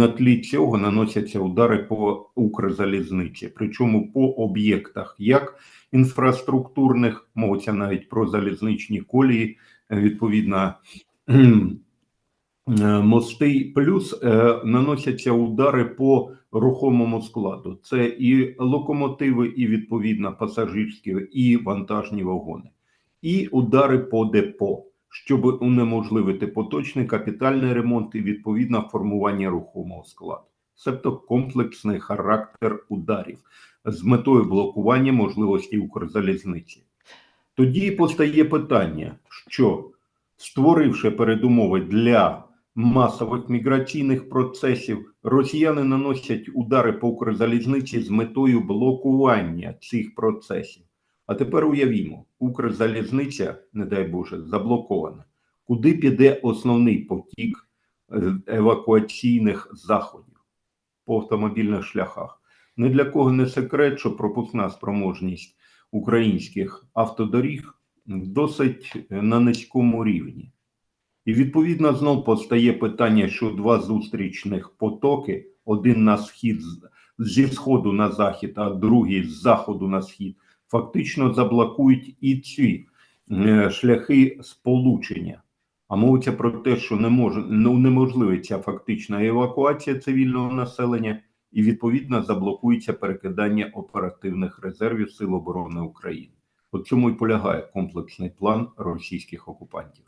на тлі цього наносяться удари по Укрзалізниці, причому по об'єктах як інфраструктурних, мовиться навіть про залізничні колії, е, відповідно е, мости, плюс е, наносяться удари по рухомому складу. Це і локомотиви, і відповідно пасажирські, і вантажні вагони, і удари по депо, щоб унеможливити поточний капітальний ремонт і відповідно формування рухомого складу. Себто комплексний характер ударів з метою блокування можливості Укрзалізниці. Тоді постає питання, що створивши передумови для масових міграційних процесів, росіяни наносять удари по Укрзалізниці з метою блокування цих процесів. А тепер уявімо, Укрзалізниця, не дай Боже, заблокована. Куди піде основний потік е, евакуаційних заходів по автомобільних шляхах? Ні для кого не секрет, що пропускна спроможність українських автодоріг досить на низькому рівні. І відповідно знов постає питання, що два зустрічних потоки: один на схід зі сходу на захід, а другий з заходу на схід, фактично заблокують і ці е, шляхи сполучення. А мовиться про те, що не може ну, неможливиться фактична евакуація цивільного населення, і відповідно заблокується перекидання оперативних резервів Сил оборони України. У цьому і полягає комплексний план російських окупантів.